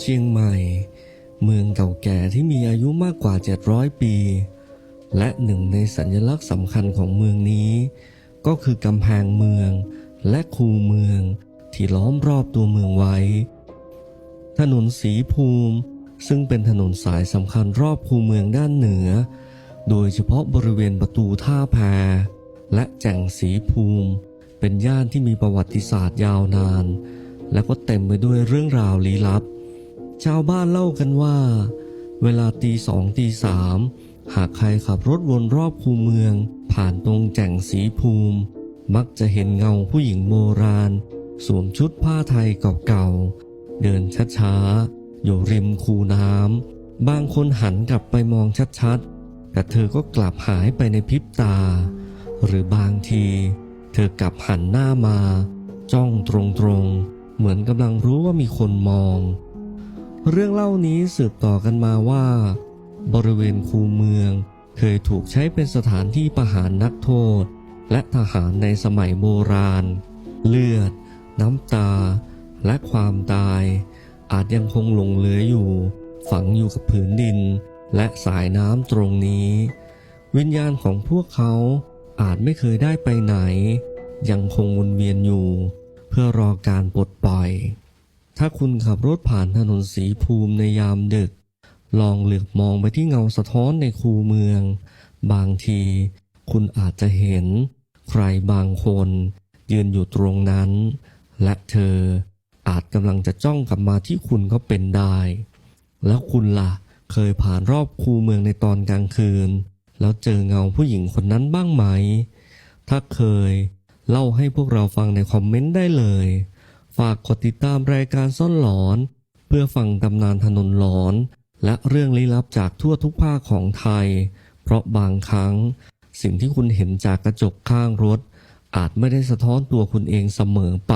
เชียงใหม่ เมืองเก่าแก่ที่มีอายุมากกว่า 700 ปี และหนึ่งในสัญลักษณ์สำคัญของเมืองนี้ ก็คือกำแพงเมืองและคูเมืองที่ล้อมรอบตัวเมืองไว้ ถนนสีภูมิ ซึ่งเป็นถนนสายสำคัญรอบคูเมืองด้านเหนือ โดยเฉพาะบริเวณประตูท่าแพและแจ่งสีภูมิ เป็นย่านที่มีประวัติศาสตร์ยาวนาน และก็เต็มไปด้วยเรื่องราวลี้ลับ ชาวบ้านเล่ากันว่า เวลาตีสองตีสามหากใครขับรถวนรอบคูเมือง ผ่านตรงแจ่งสีภูมิ มักจะเห็นเงาผู้หญิงโบราณ สวมชุดผ้าไทยเก่าๆเดินช้าๆอยู่ริมคูน้ำบางคนหันกลับไปมองชัดๆ แต่เธอก็กลับหายไปในพริบตา หรือบางที เธอกลับหันหน้ามา จ้องตรงๆ เหมือนกำลังรู้ว่ามีคนมอง เรื่องเล่านี้สืบต่อกันมาว่า บริเวณคูเมือง เคยถูกใช้เป็นสถานที่ประหารนักโทษ และทหารในสมัยโบราณ เลือด น้ำตา และความตาย อาจยังคงหลงเหลืออยู่ ฝังอยู่กับผืนดิน และสายน้ำตรงนี้ วิญญาณของพวกเขาอาจไม่เคยได้ไปไหน ยังคงวนเวียนอยู่ เพื่อรอการปลดปล่อย ถ้าคุณขับรถผ่านถนนสีภูมิในยามดึก ลองเหลือบมองไปที่เงาสะท้อนในคูเมือง บางที คุณอาจจะเห็น ใครบางคน ยืนอยู่ตรงนั้น และเธออาจกำลังจะจ้องกลับมาที่คุณก็เป็นได้ แล้วคุณล่ะเคยผ่านรอบคูเมืองในตอนกลางคืน แล้วเจอเงาผู้หญิงคนนั้นบ้างไหม ถ้าเคย เล่าให้พวกเราฟังในคอมเมนต์ได้เลย ฝากกดติดตามรายการซ่อนหลอน เพื่อฟังตำนานถนนหลอน และเรื่องลี้ลับจากทั่วทุกภาคของไทย เพราะบางครั้ง สิ่งที่คุณเห็นจากกระจกข้างรถ อาจไม่ได้สะท้อนตัวคุณเองเสมอไป